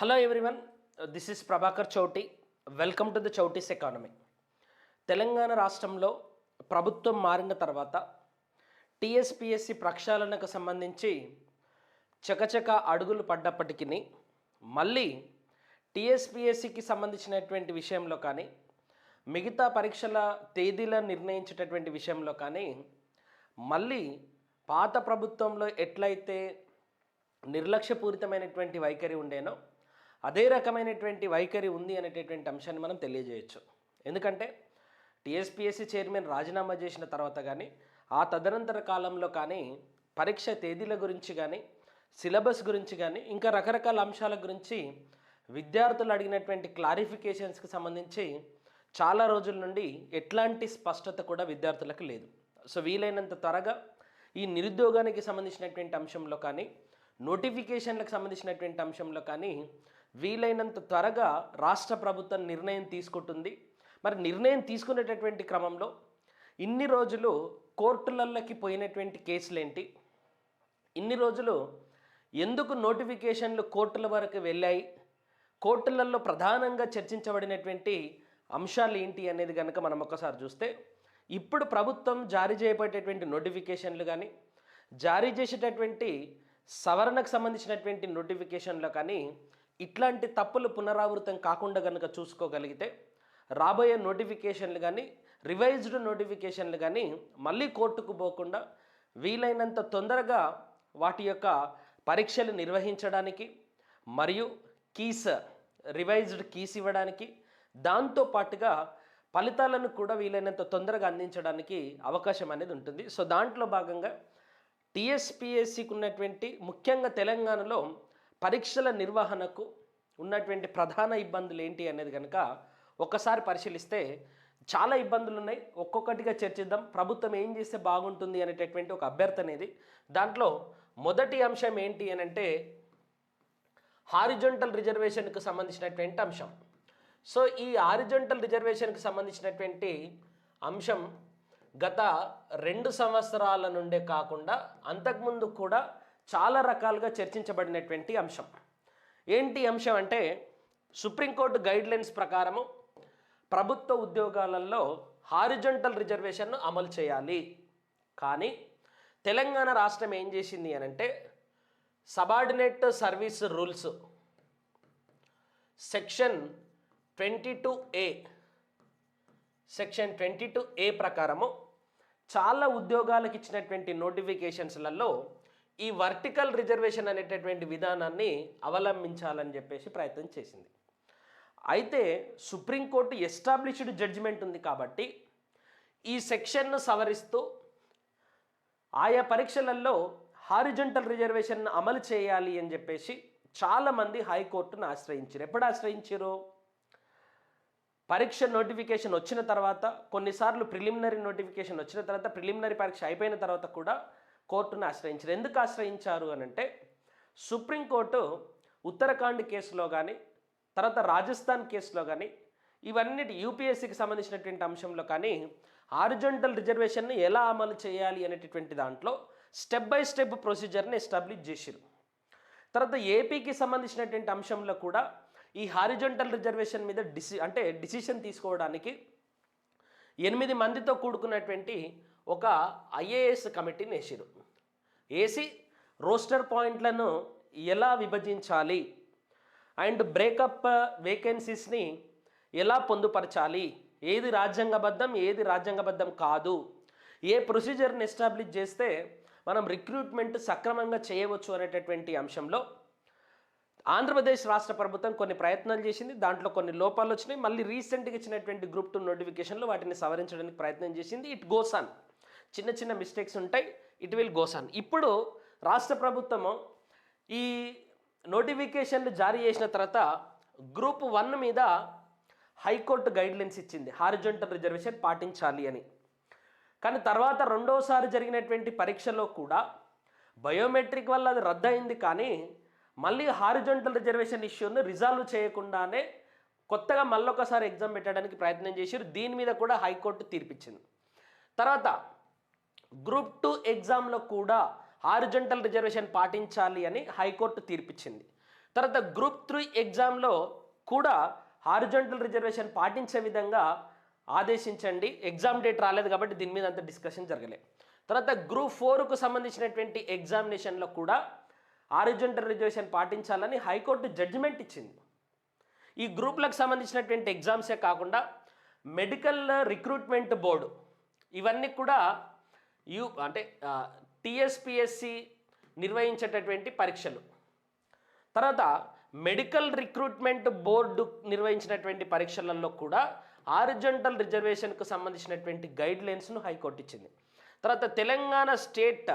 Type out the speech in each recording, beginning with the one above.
Hello everyone this is Prabhakar Chouti welcome to the Chouti's economy Telangana రాష్ట్రంలో ప్రభుత్వం మారిన తర్వాత టీఎస్పిఎస్సి ప్రక్షాళనకు సంబంధించి చకచక అడుగులు పడ్డప్పటికీ మళ్ళీ టీఎస్పిఎస్సికి సంబంధించినటువంటి విషయంలో కానీ మిగతా పరీక్షల తేదీలను నిర్ణయించేటటువంటి విషయంలో కానీ మళ్ళీ పాత ప్రభుత్వంలో ఎట్లయితే నిర్లక్ష్యపూరితమైనటువంటి వైఖరి ఉండేనో అదే రకమైనటువంటి వైఖరి ఉంది అనేటటువంటి అంశాన్ని మనం తెలియజేయచ్చు. ఎందుకంటే టీఎస్పీఎస్సీ చైర్మన్ రాజీనామా చేసిన తర్వాత కానీ ఆ తదనంతర కాలంలో కానీ పరీక్ష తేదీల గురించి కానీ సిలబస్ గురించి కానీ ఇంకా రకరకాల అంశాల గురించి విద్యార్థులు అడిగినటువంటి క్లారిఫికేషన్స్కి సంబంధించి చాలా రోజుల నుండి ఎట్లాంటి స్పష్టత కూడా విద్యార్థులకు లేదు. సో వీలైనంత త్వరగా ఈ నిరుద్యోగానికి సంబంధించినటువంటి అంశంలో కానీ నోటిఫికేషన్లకు సంబంధించినటువంటి అంశంలో కానీ వీలైనంత త్వరగా రాష్ట్ర ప్రభుత్వం నిర్ణయం తీసుకుంటుంది. మరి నిర్ణయం తీసుకునేటటువంటి క్రమంలో ఇన్ని రోజులు కోర్టులలోకి పోయినటువంటి కేసులేంటి? ఇన్ని రోజులు ఎందుకు నోటిఫికేషన్లు కోర్టుల వరకు వెళ్ళాయి? కోర్టులలో ప్రధానంగా చర్చించబడినటువంటి అంశాలు ఏంటి అనేది కనుక మనం ఒకసారి చూస్తే ఇప్పుడు ప్రభుత్వం జారీ చేయబడేటటువంటి నోటిఫికేషన్లు కానీ జారీ చేసేటటువంటి సవరణకు సంబంధించినటువంటి నోటిఫికేషన్లో కానీ ఇట్లాంటి తప్పులు పునరావృతం కాకుండా కనుక చూసుకోగలిగితే రాబోయే నోటిఫికేషన్లు కానీ రివైజ్డ్ నోటిఫికేషన్లు కానీ మళ్ళీ కోర్టుకు పోకుండా వీలైనంత తొందరగా వాటి యొక్క పరీక్షలు నిర్వహించడానికి మరియు కీస్ రివైజ్డ్ కీస్ ఇవ్వడానికి దాంతో పాటుగా ఫలితాలను కూడా వీలైనంత తొందరగా అందించడానికి అవకాశం అనేది ఉంటుంది. సో దాంట్లో భాగంగా టీఎస్పిఎస్సికి ఉన్నటువంటి ముఖ్యంగా తెలంగాణలో పరీక్షల నిర్వహణకు ఉన్నటువంటి ప్రధాన ఇబ్బందులు ఏంటి అనేది కనుక ఒక్కసారి పరిశీలిస్తే చాలా ఇబ్బందులు ఉన్నాయి ఒక్కొక్కటిగా చర్చిద్దాం. ప్రభుత్వం ఏం చేస్తే బాగుంటుంది అనేటటువంటి ఒక అభ్యర్థన అనేది దాంట్లో మొదటి అంశం ఏంటి అని అంటే హారిజొంటల్ రిజర్వేషన్కు సంబంధించినటువంటి అంశం. సో ఈ హారిజొంటల్ రిజర్వేషన్కి సంబంధించినటువంటి అంశం గత రెండు సంవత్సరాల నుండే కాకుండా అంతకుముందు కూడా చాలా రకాలుగా చర్చించబడినటువంటి అంశం. ఏంటి అంశం అంటే సుప్రీంకోర్టు గైడ్లైన్స్ ప్రకారము ప్రభుత్వ ఉద్యోగాలలో హారిజంటల్ రిజర్వేషన్ను అమలు చేయాలి. కానీ తెలంగాణ రాష్ట్రం ఏం చేసింది అని అంటే subordinate service rules section twenty two A section twenty two A ప్రకారము చాలా ఉద్యోగాలకు ఇచ్చినటువంటి నోటిఫికేషన్స్లలో ఈ వర్టికల్ రిజర్వేషన్ అనేటటువంటి విధానాన్ని అవలంబించాలని చెప్పేసి ప్రయత్నం చేసింది. అయితే సుప్రీంకోర్టు ఎస్టాబ్లిష్డ్ జడ్జిమెంట్ ఉంది కాబట్టి ఈ సెక్షన్ను సవరిస్తూ ఆయా పరీక్షలలో హారిజంటల్ రిజర్వేషన్ అమలు చేయాలి అని చెప్పేసి చాలామంది హైకోర్టును ఆశ్రయించారు ఎప్పుడు ఆశ్రయించారు పరీక్ష నోటిఫికేషన్ వచ్చిన తర్వాత కొన్నిసార్లు ప్రిలిమినరీ నోటిఫికేషన్ వచ్చిన తర్వాత ప్రిలిమినరీ పరీక్ష అయిపోయిన తర్వాత కూడా కోర్టును ఆశ్రయించారు. ఎందుకు ఆశ్రయించారు అని అంటే సుప్రీంకోర్టు ఉత్తరాఖండ్ కేసులో కానీ తర్వాత రాజస్థాన్ కేసులో కానీ ఇవన్నిటి యూపీఎస్సికి సంబంధించినటువంటి అంశంలో కానీ హారిజంటల్ రిజర్వేషన్ని ఎలా అమలు చేయాలి అనేటటువంటి దాంట్లో స్టెప్ బై స్టెప్ ప్రొసీజర్ని ఎస్టాబ్లిష్ చేసిరు తర్వాత ఏపీకి సంబంధించినటువంటి అంశంలో కూడా ఈ హారిజంటల్ రిజర్వేషన్ మీద డిసి అంటే డిసిషన్ తీసుకోవడానికి ఎనిమిది మందితో కూడుకున్నటువంటి ఒక ఐఏఎస్ కమిటీని వేసిరు వేసి రోస్టర్ పాయింట్లను ఎలా విభజించాలి? అండ్ బ్రేకప్ వేకెన్సీస్ని ఎలా పొందుపరచాలి? ఏది రాజ్యాంగబద్ధం ఏది రాజ్యాంగబద్ధం కాదు. ఏ ప్రొసీజర్ని ఎస్టాబ్లిష్ చేస్తే మనం రిక్రూట్మెంట్ సక్రమంగా చేయవచ్చు అనేటటువంటి అంశంలో ఆంధ్రప్రదేశ్ రాష్ట్ర ప్రభుత్వం కొన్ని ప్రయత్నాలు చేసింది. దాంట్లో కొన్ని లోపాలు వచ్చినాయి. మళ్ళీ రీసెంట్గా ఇచ్చినటువంటి గ్రూప్ టూ నోటిఫికేషన్లో వాటిని సవరించడానికి ప్రయత్నం చేసింది. It goes on. చిన్న చిన్న మిస్టేక్స్ ఉంటాయి. ఇట్ విల్ గోసాన్ ఇప్పుడు రాష్ట్ర ప్రభుత్వము ఈ నోటిఫికేషన్లు జారీ చేసిన తర్వాత గ్రూప్ వన్ మీద హైకోర్టు గైడ్లైన్స్ ఇచ్చింది. హారిజంటల్ రిజర్వేషన్ పాటించాలి అని. కానీ తర్వాత రెండోసారి జరిగినటువంటి పరీక్షలో కూడా బయోమెట్రిక్ వల్ల అది రద్దయింది కానీ మళ్ళీ హారిజంటల్ రిజర్వేషన్ ఇష్యూను రిజాల్వ్ చేయకుండానే కొత్తగా మళ్ళొకసారి ఎగ్జామ్ పెట్టడానికి ప్రయత్నం చేశారు. దీని మీద కూడా హైకోర్టు తీర్పిచ్చింది. తర్వాత గ్రూప్ టూ ఎగ్జామ్లో కూడా హారిజంటల్ రిజర్వేషన్ పాటించాలి అని హైకోర్టు తీర్పిచ్చింది. తర్వాత గ్రూప్ త్రీ ఎగ్జామ్లో కూడా హారిజంటల్ రిజర్వేషన్ పాటించే విధంగా ఆదేశించండి. ఎగ్జామ్ డేట్ రాలేదు కాబట్టి దీని మీద అంత డిస్కషన్ జరగలేదు తర్వాత గ్రూప్ ఫోర్కు సంబంధించినటువంటి ఎగ్జామినేషన్లో కూడా హారిజంటల్ రిజర్వేషన్ పాటించాలని హైకోర్టు జడ్జిమెంట్ ఇచ్చింది. ఈ గ్రూప్లకు సంబంధించినటువంటి ఎగ్జామ్సే కాకుండా మెడికల్ రిక్రూట్మెంట్ బోర్డు ఇవన్నీ కూడా యూ అంటే టీఎస్పిఎస్సి నిర్వహించేటటువంటి పరీక్షలు. తర్వాత మెడికల్ రిక్రూట్మెంట్ బోర్డు నిర్వహించినటువంటి పరీక్షలలో కూడా ఆరిజెంటల్ రిజర్వేషన్కు సంబంధించినటువంటి గైడ్ లైన్స్ను హైకోర్టు ఇచ్చింది. తర్వాత Telangana state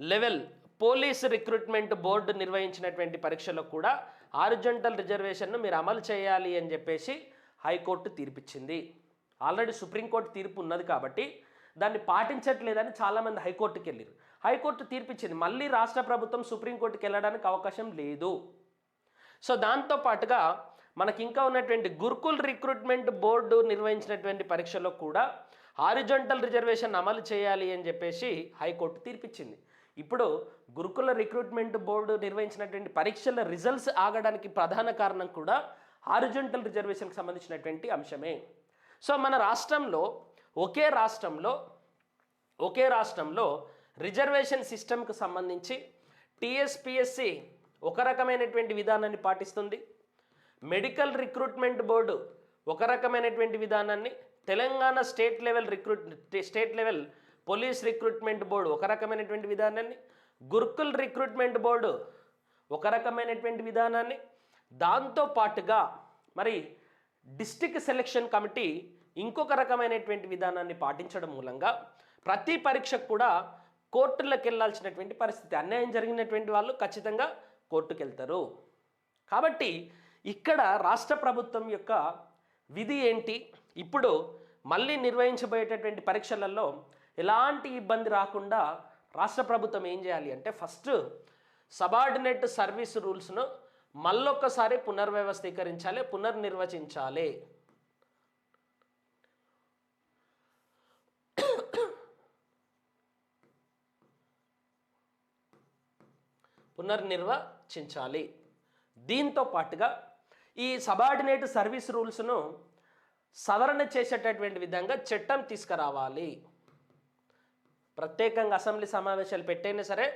level police recruitment board నిర్వహించినటువంటి పరీక్షలో కూడా ఆరిజెంటల్ రిజర్వేషన్ను మీరు అమలు చేయాలి అని చెప్పేసి హైకోర్టు తీర్పిచ్చింది. ఆల్రెడీ సుప్రీంకోర్టు తీర్పు ఉన్నది కాబట్టి దాన్ని పాటించట్లేదని చాలామంది హైకోర్టుకి వెళ్ళారు హైకోర్టు తీర్పిచ్చింది. మళ్ళీ రాష్ట్ర ప్రభుత్వం సుప్రీంకోర్టుకి వెళ్ళడానికి అవకాశం లేదు. సో దాంతో పాటుగా మనకి ఇంకా ఉన్నటువంటి గురుకుల్ రిక్రూట్మెంట్ బోర్డు నిర్వహించినటువంటి పరీక్షలో కూడా హారిజంటల్ రిజర్వేషన్ అమలు చేయాలి అని చెప్పేసి హైకోర్టు తీర్పిచ్చింది. ఇప్పుడు గురుకుల రిక్రూట్మెంట్ బోర్డు నిర్వహించినటువంటి పరీక్షల రిజల్ట్స్ ఆగడానికి ప్రధాన కారణం కూడా హారిజంటల్ రిజర్వేషన్కి సంబంధించినటువంటి అంశమే. సో మన రాష్ట్రంలో ఒకే రాష్ట్రంలో ఒకే రాష్ట్రంలో రిజర్వేషన్ సిస్టమ్కి సంబంధించి టీఎస్పిఎస్సి ఒక రకమైనటువంటి విధానాన్ని పాటిస్తుంది. మెడికల్ రిక్రూట్మెంట్ బోర్డు ఒక రకమైనటువంటి విధానాన్ని Telangana state level recruit state level police recruitment board ఒక రకమైనటువంటి విధానాన్ని గురుకుల్ రిక్రూట్మెంట్ బోర్డు ఒక రకమైనటువంటి విధానాన్ని దాంతో పాటుగా మరి డిస్టిక్ సెలక్షన్ కమిటీ ఇంకొక రకమైనటువంటి విధానాన్ని పాటించడం మూలంగా ప్రతి పరీక్షకు కూడా కోర్టులకు వెళ్ళాల్సినటువంటి పరిస్థితి అన్యాయం జరిగినటువంటి వాళ్ళు ఖచ్చితంగా కోర్టుకు వెళ్తారు కాబట్టి ఇక్కడ రాష్ట్ర ప్రభుత్వం యొక్క విధి ఏంటి? ఇప్పుడు మళ్ళీ నిర్వహించబోయేటటువంటి పరీక్షలలో ఎలాంటి ఇబ్బంది రాకుండా రాష్ట్ర ప్రభుత్వం ఏం చేయాలి అంటే ఫస్ట్ సబార్డినేట్ సర్వీస్ రూల్స్ను మళ్ళొక్కసారి పునర్వ్యవస్థీకరించాలి పునర్నిర్వచించాలి. పునర్నిర్వచించాలి. దీంతో పాటుగా ఈ సబార్డినేట్ సర్వీస్ రూల్స్ను సవరణ చేసేటటువంటి విధంగా చట్టం తీసుకురావాలి. ప్రత్యేకంగా అసెంబ్లీ సమావేశాలు పెట్టైనా సరే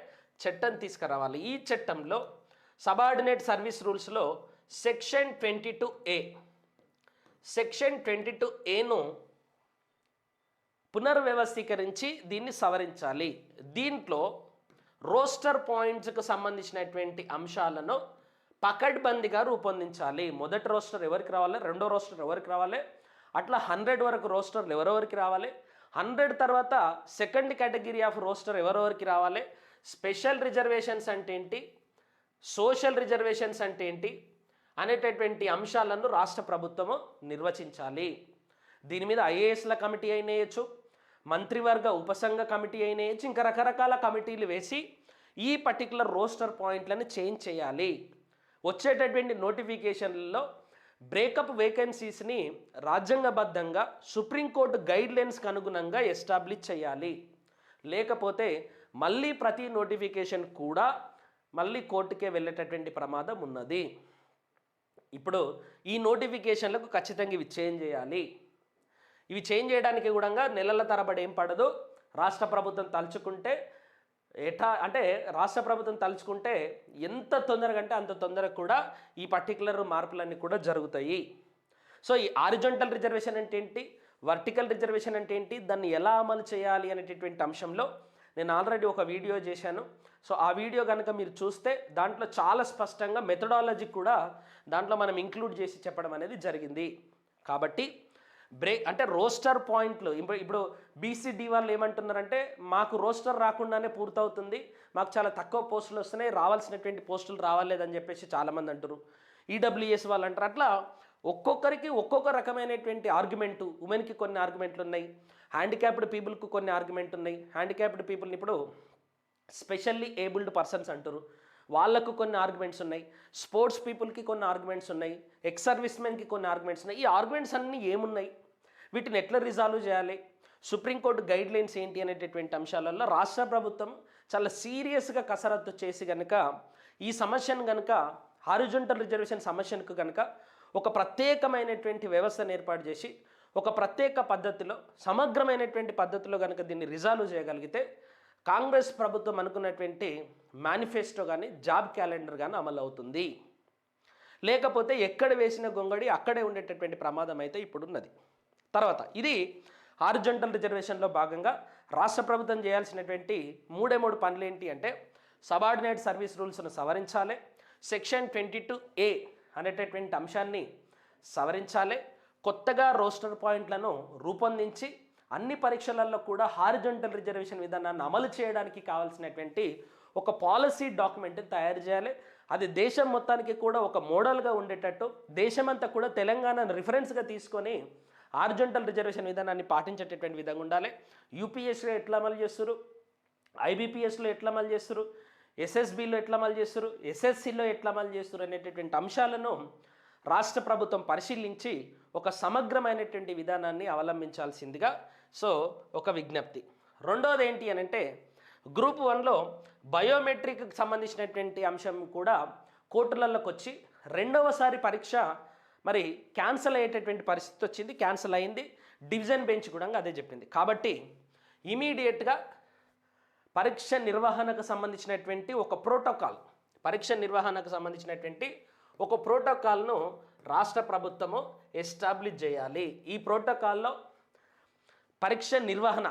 చట్టం తీసుకురావాలి. ఈ చట్టంలో subordinate service రూల్స్లో section twenty two A section twenty two ఏను పునర్వ్యవస్థీకరించి దీన్ని సవరించాలి. దీంట్లో రోస్టర్ పాయింట్స్కు సంబంధించినటువంటి అంశాలను పకడ్బందీగా రూపొందించాలి. మొదటి రోస్టర్ ఎవరికి రావాలి? రెండో రోస్టర్ ఎవరికి రావాలి? అట్లా హండ్రెడ్ వరకు రోస్టర్లు ఎవరెవరికి రావాలి? హండ్రెడ్ తర్వాత సెకండ్ కేటగిరీ ఆఫ్ రోస్టర్ ఎవరెవరికి రావాలి? స్పెషల్ రిజర్వేషన్స్ అంటే ఏంటి? సోషల్ రిజర్వేషన్స్ అంటే ఏంటి? అనేటటువంటి అంశాలను రాష్ట్ర ప్రభుత్వము నిర్వచించాలి. దీని మీద ఐఏఎస్ల కమిటీ అయిన మంత్రివర్గ ఉపసంఘ కమిటీ అయినా ఇంకా రకరకాల కమిటీలు వేసి ఈ పర్టికులర్ రోస్టర్ పాయింట్లను చేంజ్ చేయాలి. వచ్చేటటువంటి నోటిఫికేషన్లలో బ్రేకప్ వేకెన్సీస్ని రాజ్యాంగబద్ధంగా సుప్రీంకోర్టు గైడ్లైన్స్కి అనుగుణంగా ఎస్టాబ్లిష్ చేయాలి. లేకపోతే మళ్ళీ ప్రతి నోటిఫికేషన్ కూడా మళ్ళీ కోర్టుకే వెళ్ళేటటువంటి ప్రమాదం ఉన్నది. ఇప్పుడు ఈ నోటిఫికేషన్లకు ఖచ్చితంగా ఇవి చేంజ్ చేయాలి. ఇవి చేంజ్ చేయడానికి కూడా నెలల తరబడి ఏం పడదు. రాష్ట్ర ప్రభుత్వం తలుచుకుంటే ఎటా అంటే రాష్ట్ర ప్రభుత్వం తలుచుకుంటే ఎంత తొందరగా అంటే అంత తొందరగా కూడా ఈ పర్టికులర్ మార్పులన్నీ కూడా జరుగుతాయి. సో ఈ ఆరిజొంటల్ రిజర్వేషన్ అంటే ఏంటి? వర్టికల్ రిజర్వేషన్ అంటే ఏంటి? దాన్ని ఎలా అమలు చేయాలి అనేటటువంటి అంశంలో నేను ఆల్రెడీ ఒక వీడియో చేశాను. సో ఆ వీడియో కనుక మీరు చూస్తే దాంట్లో చాలా స్పష్టంగా మెథడాలజీ కూడా దాంట్లో మనం ఇంక్లూడ్ చేసి చెప్పడం అనేది జరిగింది. కాబట్టి బ్రేక్ అంటే రోస్టర్ పాయింట్లు. ఇప్పుడు ఇప్పుడు బీసీడీ వాళ్ళు ఏమంటున్నారంటే మాకు రోస్టర్ రాకుండానే పూర్తవుతుంది మాకు చాలా తక్కువ పోస్టులు వస్తున్నాయి రావాల్సినటువంటి పోస్టులు రావాలేదని చెప్పేసి చాలామంది అంటారు ఈడబ్ల్యూఎస్ వాళ్ళు అంటారు. అట్లా ఒక్కొక్కరికి ఒక్కొక్క రకమైనటువంటి ఆర్గ్యుమెంటు ఉమెన్కి కొన్ని ఆర్గ్యుమెంట్లు ఉన్నాయి హ్యాండిక్యాప్డ్ పీపుల్కి కొన్ని ఆర్గ్యుమెంట్ ఉన్నాయి. హ్యాండిక్యాప్డ్ పీపుల్ని ఇప్పుడు స్పెషల్లీ ఏబుల్డ్ పర్సన్స్ అంటారు వాళ్ళకు కొన్ని ఆర్గ్యుమెంట్స్ ఉన్నాయి. స్పోర్ట్స్ పీపుల్కి కొన్ని ఆర్గ్యుమెంట్స్ ఉన్నాయి. ఎక్స్ సర్వీస్ మెన్కి కొన్ని ఆర్గ్యుమెంట్స్ ఉన్నాయి. ఈ ఆర్గ్యుమెంట్స్ అన్నీ ఏమున్నాయి? వీటిని ఎట్లా రిజాల్వ్ చేయాలి? సుప్రీంకోర్టు గైడ్ లైన్స్ ఏంటి అనేటటువంటి అంశాలలో రాష్ట్ర ప్రభుత్వం చాలా సీరియస్గా కసరత్తు చేసి కనుక ఈ సమస్యను కనుక హారిజంటల్ రిజర్వేషన్ సమస్యకు కనుక ఒక ప్రత్యేకమైనటువంటి వ్యవస్థను ఏర్పాటు చేసి ఒక ప్రత్యేక పద్ధతిలో సమగ్రమైనటువంటి పద్ధతిలో కనుక దీన్ని రిజాల్వ్ చేయగలిగితే కాంగ్రెస్ ప్రభుత్వం అనుకున్నటువంటి మేనిఫెస్టో కానీ జాబ్ క్యాలెండర్ కానీ అమలు అవుతుంది. లేకపోతే ఎక్కడ వేసిన గొంగడి అక్కడే ఉండేటటువంటి ప్రమాదం అయితే ఇప్పుడున్నది. తర్వాత ఇది హారిజంటల్ రిజర్వేషన్లో భాగంగా రాష్ట్ర ప్రభుత్వం చేయాల్సినటువంటి మూడే మూడు పనులు ఏంటి అంటే సబార్డినేట్ సర్వీస్ రూల్స్ను సవరించాలి సెక్షన్ ట్వంటీ టూ ఏ అనేటటువంటి అంశాన్ని సవరించాలి కొత్తగా రోస్టర్ పాయింట్లను రూపొందించి అన్ని పరీక్షలలో కూడా హారిజంటల్ రిజర్వేషన్ విధానాన్ని అమలు చేయడానికి కావాల్సినటువంటి ఒక పాలసీ డాక్యుమెంట్ తయారు చేయాలి. అది దేశం మొత్తానికి కూడా ఒక మోడల్గా ఉండేటట్టు దేశమంతా కూడా తెలంగాణను రిఫరెన్స్గా తీసుకొని హారిజంటల్ రిజర్వేషన్ విధానాన్ని పాటించేటటువంటి విధంగా ఉండాలి. యూపీఎస్లో ఎట్లా అమలు చేస్తారు ఐబీపీఎస్లో ఎట్లా అమలు చేస్తారు ఎస్ఎస్బిలో ఎట్లా అమలు చేస్తారు ఎస్ఎస్సిలో ఎట్లా అమలు చేస్తారు అనేటటువంటి అంశాలను రాష్ట్ర ప్రభుత్వం పరిశీలించి ఒక సమగ్రమైనటువంటి విధానాన్ని అవలంబించాల్సిందిగా సో ఒక విజ్ఞప్తి. రెండోది ఏంటి అని అంటే గ్రూప్ వన్లో బయోమెట్రిక్కి సంబంధించినటువంటి అంశం కూడా కోర్టులలోకి వచ్చి రెండవసారి పరీక్ష మరి క్యాన్సిల్ అయ్యేటటువంటి పరిస్థితి వచ్చింది క్యాన్సిల్ అయింది డివిజన్ బెంచ్ కూడా అదే చెప్పింది. కాబట్టి ఇమీడియట్గా పరీక్ష నిర్వహణకు సంబంధించినటువంటి ఒక ప్రోటోకాల్ పరీక్ష నిర్వహణకు సంబంధించినటువంటి ఒక ప్రోటోకాల్ను రాష్ట్ర ప్రభుత్వము ఎస్టాబ్లిష్ చేయాలి. ఈ ప్రోటోకాల్లో పరీక్ష నిర్వహణ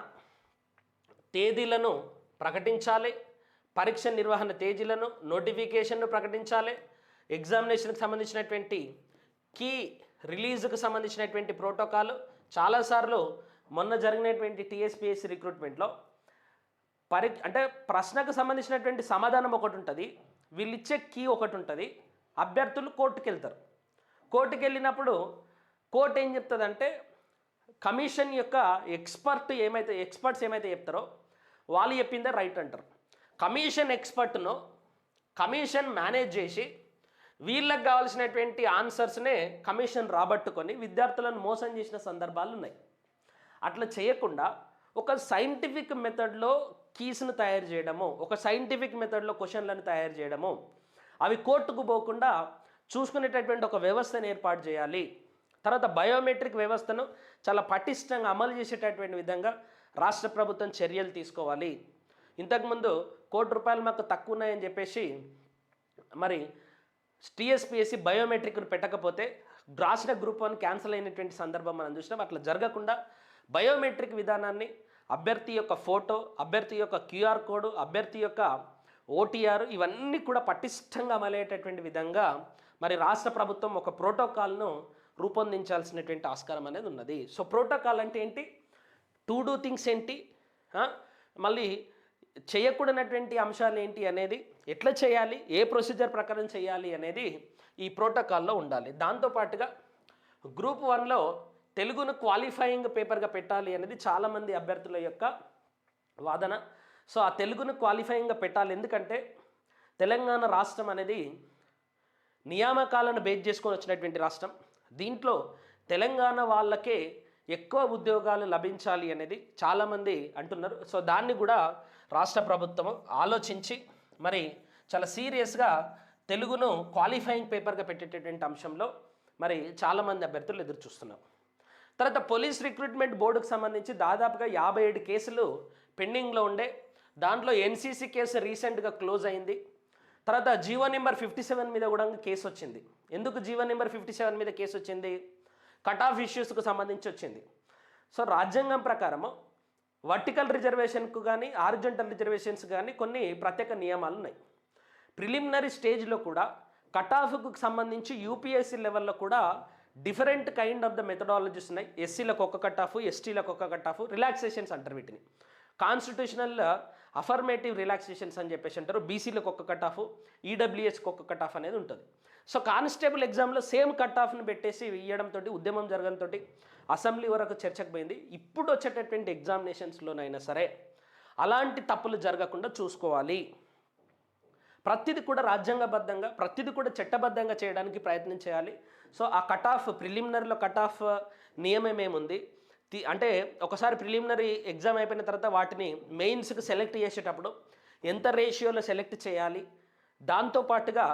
తేదీలను ప్రకటించాలి. పరీక్ష నిర్వహణ తేదీలను నోటిఫికేషన్ను ప్రకటించాలి. ఎగ్జామినేషన్కి సంబంధించినటువంటి కీ రిలీజ్కి సంబంధించినటువంటి ప్రోటోకాల్. చాలాసార్లు మొన్న జరిగినటువంటి టీఎస్పిఎస్సి రిక్రూట్మెంట్లో పరి అంటే ప్రశ్నకు సంబంధించినటువంటి సమాధానం ఒకటి ఉంటుంది. వీళ్ళు ఇచ్చే కీ ఒకటి ఉంటుంది. అభ్యర్థులు కోర్టుకు వెళ్తారు కోర్టుకు వెళ్ళినప్పుడు కోర్టు ఏం చెప్తుందంటే కమిషన్ యొక్క ఎక్స్పర్ట్ ఏమైతే ఎక్స్పర్ట్స్ ఏమైతే చెప్తారో వాళ్ళు చెప్పిందే రైట్ అంటారు. కమిషన్ ఎక్స్పర్ట్ను కమిషన్ మేనేజ్ చేసి వీళ్ళకి కావాల్సినటువంటి ఆన్సర్స్నే కమిషన్ రాబట్టుకొని విద్యార్థులను మోసం చేసిన సందర్భాలు ఉన్నాయి. అట్లా చేయకుండా ఒక సైంటిఫిక్ మెథడ్లో కీస్ను తయారు చేయడము ఒక సైంటిఫిక్ మెథడ్లో క్వశ్చన్లను తయారు చేయడము అవి కోర్టుకు పోకుండా చూసుకునేటటువంటి ఒక వ్యవస్థను ఏర్పాటు చేయాలి. తర్వాత బయోమెట్రిక్ వ్యవస్థను చాలా పటిష్టంగా అమలు చేసేటటువంటి విధంగా రాష్ట్ర ప్రభుత్వం చర్యలు తీసుకోవాలి. ఇంతకుముందు కోటి రూపాయలు మాకు తక్కువ ఉన్నాయని చెప్పేసి మరి టీఎస్పీఎస్సీ బయోమెట్రిక్ను పెట్టకపోతే రాసిన గ్రూప్ వన్ క్యాన్సిల్ అయినటువంటి సందర్భం మనం చూసినాం. అట్లా జరగకుండా బయోమెట్రిక్ విధానాన్ని అభ్యర్థి యొక్క ఫోటో అభ్యర్థి యొక్క క్యూఆర్ కోడ్ అభ్యర్థి యొక్క ఓటీఆర్ ఇవన్నీ కూడా పటిష్టంగా అమలయ్యేటటువంటి విధంగా మరి రాష్ట్ర ప్రభుత్వం ఒక ప్రోటోకాల్ను రూపొందించాల్సినటువంటి ఆస్కారం అనేది ఉన్నది. సో ప్రోటోకాల్ అంటే ఏంటి? టు డూ థింగ్స్ ఏంటి? మళ్ళీ చేయకూడనటువంటి అంశాలు ఏంటి అనేది ఎట్లా చేయాలి ఏ ప్రొసీజర్ ప్రకారం చేయాలి అనేది ఈ ప్రోటోకాల్లో ఉండాలి. దాంతోపాటుగా గ్రూప్ వన్లో తెలుగును క్వాలిఫైయింగ్ పేపర్గా పెట్టాలి అనేది చాలామంది అభ్యర్థుల యొక్క వాదన. సో ఆ తెలుగును క్వాలిఫైయింగ్గా పెట్టాలి. ఎందుకంటే తెలంగాణ రాష్ట్రం అనేది నియామకాలను బేస్ చేసుకొని వచ్చినటువంటి రాష్ట్రం. దీంట్లో తెలంగాణ వాళ్ళకే ఎక్కువ ఉద్యోగాలు లభించాలి అనేది చాలామంది అంటున్నారు. సో దాన్ని కూడా రాష్ట్ర ప్రభుత్వం ఆలోచించి మరి చాలా సీరియస్గా తెలుగును క్వాలిఫైయింగ్ పేపర్గా పెట్టేటటువంటి అంశంలో మరి చాలామంది అభ్యర్థులు ఎదురు చూస్తున్నారు తర్వాత పోలీస్ రిక్రూట్మెంట్ బోర్డుకు సంబంధించి దాదాపుగా యాభై ఏడు కేసులు పెండింగ్లో ఉండే దాంట్లో ఎన్సీసీ కేసు రీసెంట్గా క్లోజ్ అయింది. తర్వాత జీవో నెంబర్ ఫిఫ్టీ సెవెన్ మీద కూడా కేసు వచ్చింది ఎందుకు G O number fifty seven మీద కేసు వచ్చింది కట్ ఆఫ్ ఇష్యూస్కు సంబంధించి వచ్చింది. సో రాజ్యాంగం ప్రకారము వర్టికల్ రిజర్వేషన్కు కానీ ఆరిజెంటల్ రిజర్వేషన్స్ కానీ కొన్ని ప్రత్యేక నియమాలు ఉన్నాయి. ప్రిలిమినరీ స్టేజ్లో కూడా కట్ ఆఫ్కు సంబంధించి యూపీఎస్సీ లెవెల్లో కూడా different kind of the methodologies ఉన్నాయి. ఎస్సీలకు ఒక కట్ ఆఫ్ ఎస్టీలకు ఒక కట్ ఆఫ్ రిలాక్సేషన్స్ అంటారు వీటిని. కాన్స్టిట్యూషనల్ అఫర్మేటివ్ రిలాక్సేషన్స్ అని చెప్పేసి అంటారు. బీసీలకు ఒక కట్ ఆఫ్ ఈడబ్ల్యూఎస్కి ఒక కట్ ఆఫ్ అనేది ఉంటుంది. సో కానిస్టేబుల్ ఎగ్జామ్లో సేమ్ కట్ ఆఫ్ని పెట్టేసి ఇవ్వడంతో ఉద్యమం జరగడంతో అసెంబ్లీ వరకు చర్చకు పోయింది. ఇప్పుడు వచ్చేటటువంటి ఎగ్జామినేషన్స్లోనైనా సరే అలాంటి తప్పులు జరగకుండా చూసుకోవాలి. ప్రతిది కూడా రాజ్యాంగబద్ధంగా ప్రతిది కూడా చట్టబద్ధంగా చేయడానికి ప్రయత్నం చేయాలి. సో ఆ కట్ ఆఫ్ ప్రిలిమినరీలో కట్ ఆఫ్ నియమం ఏముంది? అంటే ఒకసారి ప్రిలిమినరీ ఎగ్జామ్ అయిపోయిన తర్వాత వాటిని మెయిన్స్కి సెలెక్ట్ చేసేటప్పుడు ఎంత రేషియోలో సెలెక్ట్ చేయాలి? దాంతోపాటుగా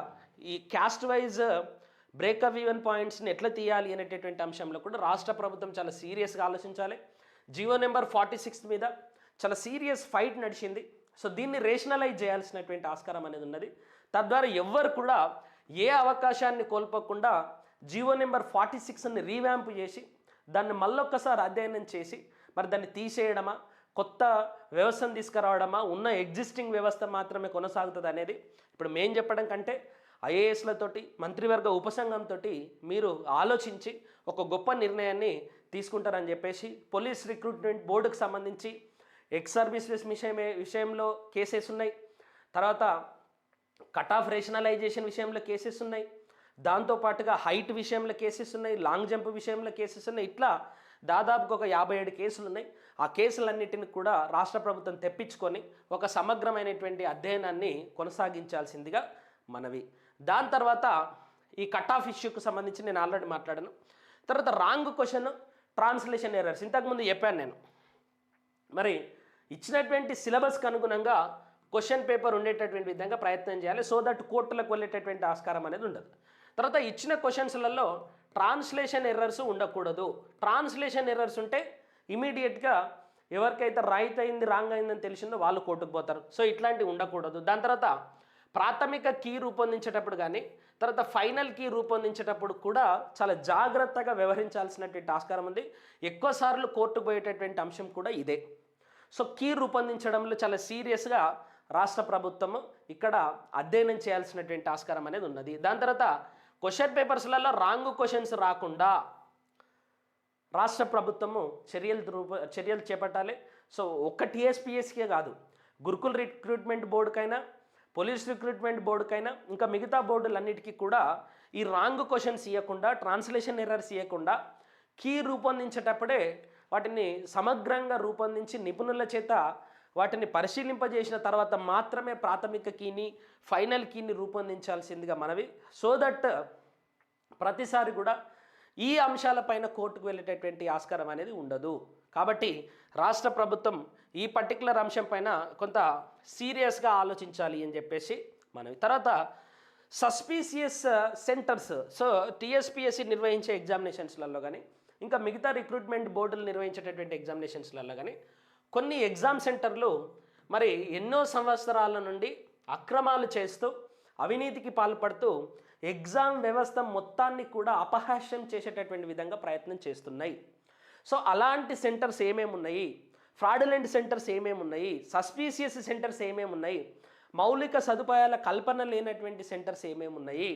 ఈ క్యాస్ట్ వైజ్ బ్రేకప్ ఈవెన్ పాయింట్స్ని ఎట్లా తీయాలి అనేటటువంటి అంశంలో కూడా రాష్ట్ర ప్రభుత్వం చాలా సీరియస్గా ఆలోచించాలి. జియో నెంబర్ ఫార్టీ సిక్స్ మీద చాలా సీరియస్ ఫైట్ నడిచింది. సో దీన్ని రేషనలైజ్ చేయాల్సినటువంటి ఆస్కారం అనేది ఉన్నది. తద్వారా ఎవ్వరు కూడా ఏ అవకాశాన్ని కోల్పోకుండా జియో నెంబర్ ఫార్టీ సిక్స్ని రీవ్యాంప్ చేసి దాన్ని మళ్ళొక్కసారి అధ్యయనం చేసి మరి దాన్ని తీసేయడమా కొత్త వ్యవస్థను తీసుకురావడమా ఉన్న ఎగ్జిస్టింగ్ వ్యవస్థ మాత్రమే కొనసాగుతుంది అనేది ఇప్పుడు మేం చెప్పడం కంటే ఐఏఎస్లతోటి మంత్రివర్గ ఉపసంఘంతో మీరు ఆలోచించి ఒక గొప్ప నిర్ణయాన్ని తీసుకుంటారని చెప్పేసి పోలీస్ రిక్రూట్మెంట్ బోర్డుకు సంబంధించి ఎక్స్ సర్వీసెస్ విషయమే విషయంలో కేసెస్ ఉన్నాయి. తర్వాత కట్ ఆఫ్ రేషనలైజేషన్ విషయంలో కేసెస్ ఉన్నాయి. దాంతోపాటుగా హైట్ విషయంలో కేసెస్ ఉన్నాయి లాంగ్ జంప్ విషయంలో కేసెస్ ఉన్నాయి. ఇట్లా దాదాపుగా ఒక యాభై ఏడు కేసులు ఉన్నాయి. ఆ కేసులన్నిటిని కూడా రాష్ట్ర ప్రభుత్వం తెప్పించుకొని ఒక సమగ్రమైనటువంటి అధ్యయనాన్ని కొనసాగించాల్సిందిగా మనవి. దాని తర్వాత ఈ కట్ ఆఫ్ ఇష్యూకి సంబంధించి నేను ఆల్రెడీ మాట్లాడాను. తర్వాత రాంగ్ క్వశ్చన్ ట్రాన్స్లేషన్ ఎర్రర్స్. ఇంతకుముందు చెప్పాను నేను. మరి ఇచ్చినటువంటి సిలబస్కి అనుగుణంగా క్వశ్చన్ పేపర్ ఉండేటటువంటి విధంగా ప్రయత్నం చేయాలి. సో దట్ కోర్టులకు వెళ్ళేటటువంటి ఆస్కారం అనేది ఉండదు. తర్వాత ఇచ్చిన క్వశ్చన్స్లలో ట్రాన్స్లేషన్ ఎర్రర్స్ ఉండకూడదు. ట్రాన్స్లేషన్ ఎర్రర్స్ ఉంటే ఇమీడియట్గా ఎవరికైతే రైట్ అయింది రాంగ్ అయిందని తెలిసిందో వాళ్ళు కోర్టుకు పోతారు. సో ఇట్లాంటివి ఉండకూడదు. దాని తర్వాత ప్రాథమిక కీ రూపొందించేటప్పుడు కానీ తర్వాత ఫైనల్ కీ రూపొందించేటప్పుడు కూడా చాలా జాగ్రత్తగా వ్యవహరించాల్సినటువంటి ఆస్కారం ఉంది. ఎక్కువసార్లు కోర్టుకు పోయేటటువంటి అంశం కూడా ఇదే. సో కీ రూపొందించడంలో చాలా సీరియస్గా రాష్ట్ర ప్రభుత్వం ఇక్కడ అధ్యయనం చేయాల్సినటువంటి ఆస్కారం అనేది ఉన్నది. దాని తర్వాత క్వశ్చన్ పేపర్స్లలో రాంగ్ క్వశ్చన్స్ రాకుండా రాష్ట్ర ప్రభుత్వము చర్యలు రూప చర్యలు చేపట్టాలి. సో ఒక్క టీఎస్పీఎస్కే కాదు. గురుకుల్ రిక్రూట్మెంట్ బోర్డుకైనా పోలీస్ రిక్రూట్మెంట్ బోర్డుకైనా ఇంకా మిగతా బోర్డులన్నిటికీ కూడా ఈ రాంగ్ క్వశ్చన్స్ ఇవ్వకుండా ట్రాన్స్లేషన్ ఎర్రర్స్ ఇవ్వకుండా కీ రూపొందించేటప్పుడే వాటిని సమగ్రంగా రూపొందించి నిపుణుల చేత వాటిని పరిశీలింపజేసిన తర్వాత మాత్రమే ప్రాథమిక కీని ఫైనల్ కీని రూపొందించాల్సిందిగా మనవి. సో దట్ ప్రతిసారి కూడా ఈ అంశాలపైన కోర్టుకు వెళ్ళేటటువంటి ఆస్కారం అనేది ఉండదు. కాబట్టి రాష్ట్ర ప్రభుత్వం ఈ పర్టికులర్ అంశం పైన కొంత సీరియస్గా ఆలోచించాలి అని చెప్పేసి మనం తర్వాత సస్పీసియస్ సెంటర్స్ సో టీఎస్పిఎస్సి నిర్వహించే ఎగ్జామినేషన్స్లలో కానీ ఇంకా మిగతా రిక్రూట్మెంట్ బోర్డులు నిర్వహించేటటువంటి ఎగ్జామినేషన్స్లలో కానీ కొన్ని ఎగ్జామ్ సెంటర్లు మరి ఎన్నో సంవత్సరాల నుండి అక్రమాలు చేస్తూ అవినీతికి పాల్పడుతూ ఎగ్జామ్ వ్యవస్థ మొత్తాన్ని కూడా అపహాస్యం చేసేటటువంటి విధంగా ప్రయత్నం చేస్తున్నాయి. సో అలాంటి సెంటర్స్ ఏమేమి ఉన్నాయి? ఫ్రాడులెంట్ సెంటర్స్ ఏమేమి ఉన్నాయి? సస్పీసియస్ సెంటర్స్ ఏమేమి ఉన్నాయి? మౌలిక సదుపాయాల కల్పన లేనటువంటి సెంటర్స్ ఏమేమి ఉన్నాయి?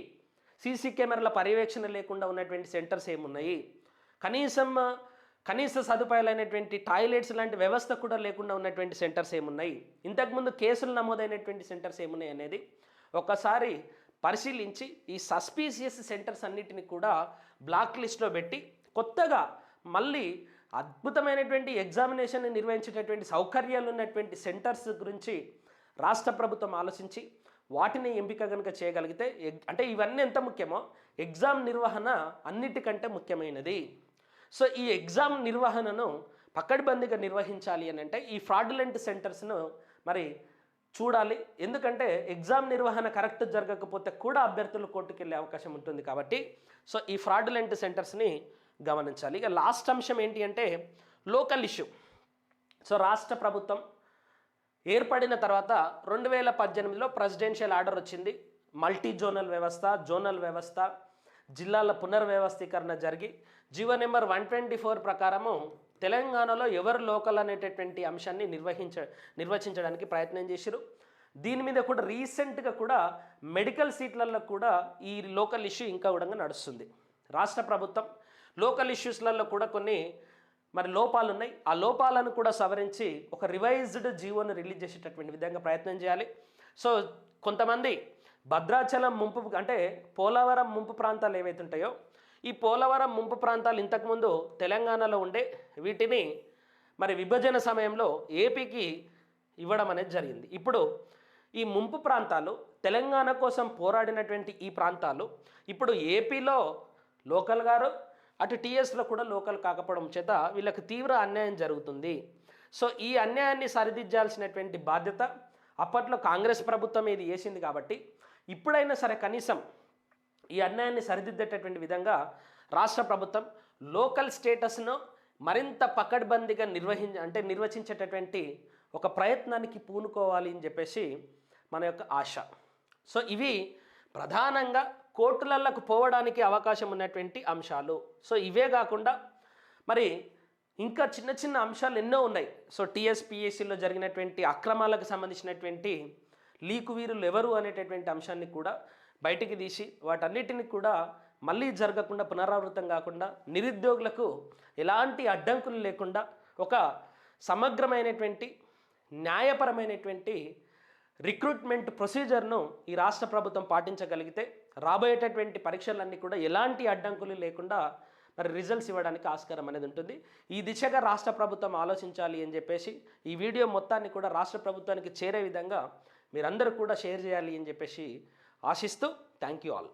సీసీ కెమెరాల పర్యవేక్షణ లేకుండా ఉన్నటువంటి సెంటర్స్ ఏమున్నాయి కనీసం కనీస సదుపాయాలైనటువంటి టాయిలెట్స్ లాంటి వ్యవస్థ కూడా లేకుండా ఉన్నటువంటి సెంటర్స్ ఏమున్నాయి ఇంతకుముందు కేసులు నమోదైనటువంటి సెంటర్స్ ఏమున్నాయి అనేది? ఒకసారి పరిశీలించి ఈ సస్పీసియస్ సెంటర్స్ అన్నిటిని కూడా బ్లాక్ లిస్ట్లో పెట్టి కొత్తగా మళ్ళీ అద్భుతమైనటువంటి ఎగ్జామినేషన్ నిర్వహించేటటువంటి సౌకర్యాలు ఉన్నటువంటి సెంటర్స్ గురించి రాష్ట్ర ప్రభుత్వం ఆలోచించి వాటిని ఎంపిక కనుక చేయగలిగితే అంటే ఇవన్నీ ఎంత ముఖ్యమో ఎగ్జామ్ నిర్వహణ అన్నిటికంటే ముఖ్యమైనది. సో ఈ ఎగ్జామ్ నిర్వహణను పక్కడిబందిగా నిర్వహించాలి అని అంటే ఈ ఫ్రాడులెంట్ సెంటర్స్ను మరి చూడాలి. ఎందుకంటే ఎగ్జామ్ నిర్వహణ కరెక్ట్ జరగకపోతే కూడా అభ్యర్థులు కోర్టుకు వెళ్ళే అవకాశం ఉంటుంది కాబట్టి సో ఈ ఫ్రాడులెంట్ సెంటర్స్ని గమనించాలి. ఇక లాస్ట్ అంశం ఏంటి అంటే లోకల్ ఇష్యూ. సో రాష్ట్ర ప్రభుత్వం ఏర్పడిన తర్వాత రెండు వేల పద్దెనిమిదిలో ప్రెసిడెన్షియల్ ఆర్డర్ వచ్చింది. మల్టీ జోనల్ వ్యవస్థ జోనల్ వ్యవస్థ జిల్లాల పునర్వ్యవస్థీకరణ జరిగి GO number one twenty four ప్రకారము తెలంగాణలో ఎవరు లోకల్ అనేటటువంటి అంశాన్ని నిర్వహించ నిర్వచించడానికి ప్రయత్నం చేశారు దీని మీద కూడా రీసెంట్గా కూడా మెడికల్ సీట్లలో కూడా ఈ లోకల్ ఇష్యూ ఇంకా కూడా నడుస్తుంది. రాష్ట్ర ప్రభుత్వం లోకల్ ఇష్యూస్లలో కూడా కొన్ని మరి లోపాలు ఉన్నాయి. ఆ లోపాలను కూడా సవరించి ఒక రివైజ్డ్ జీవోను రిలీజ్ చేసేటటువంటి విధంగా ప్రయత్నం చేయాలి. సో కొంతమంది భద్రాచలం ముంపు అంటే పోలవరం ముంపు ప్రాంతాలు ఏవైతే ఉంటాయో ఈ పోలవరం ముంపు ప్రాంతాలు ఇంతకుముందు తెలంగాణలో ఉండే వీటిని మరి విభజన సమయంలో ఏపీకి ఇవ్వడం అనేది జరిగింది. ఇప్పుడు ఈ ముంపు ప్రాంతాలు తెలంగాణ కోసం పోరాడినటువంటి ఈ ప్రాంతాలు ఇప్పుడు ఏపీలో లోకల్ గారు అటు టీఎస్లో కూడా లోకల్ కాకపోవడం చేత వీళ్ళకి తీవ్ర అన్యాయం జరుగుతుంది. సో ఈ అన్యాయాన్ని సరిదిద్దాల్సినటువంటి బాధ్యత అప్పట్లో కాంగ్రెస్ ప్రభుత్వం ఇది వేసింది కాబట్టి ఇప్పుడైనా సరే కనీసం ఈ అన్యాయాన్ని సరిదిద్దేటటువంటి విధంగా రాష్ట్ర ప్రభుత్వం లోకల్ స్టేటస్ను మరింత పకడ్బందీగా నిర్వహించ అంటే నిర్వచించేటటువంటి ఒక ప్రయత్నానికి పూనుకోవాలి అని చెప్పేసి మన యొక్క ఆశ. సో ఇవి ప్రధానంగా కోర్టులకు పోవడానికి అవకాశం ఉన్నటువంటి అంశాలు. సో ఇవే కాకుండా మరి ఇంకా చిన్న చిన్న అంశాలు ఎన్నో ఉన్నాయి. సో టీఎస్పిఎస్సిలో జరిగినటువంటి అక్రమాలకు సంబంధించినటువంటి లీకు వీరులు ఎవరు అనేటటువంటి అంశాన్ని కూడా బయటికి తీసి వాటన్నిటిని కూడా మళ్ళీ జరగకుండా పునరావృతం కాకుండా నిరుద్యోగులకు ఎలాంటి అడ్డంకులు లేకుండా ఒక సమగ్రమైనటువంటి న్యాయపరమైనటువంటి రిక్రూట్మెంట్ ప్రొసీజర్ను ఈ రాష్ట్ర ప్రభుత్వం పాటించగలిగితే రాబోయేటటువంటి పరీక్షలన్నీ కూడా ఎలాంటి అడ్డంకులు లేకుండా మరి రిజల్ట్స్ ఇవ్వడానికి ఆస్కారం అనేది ఉంటుంది. ఈ దిశగా రాష్ట్ర ప్రభుత్వం ఆలోచించాలి అని చెప్పేసి ఈ వీడియో మొత్తాన్ని కూడా రాష్ట్ర ప్రభుత్వానికి చేరే విధంగా మీరందరూ కూడా షేర్ చేయాలి అని చెప్పేసి ఆశిస్తూ థ్యాంక్ యూ ఆల్.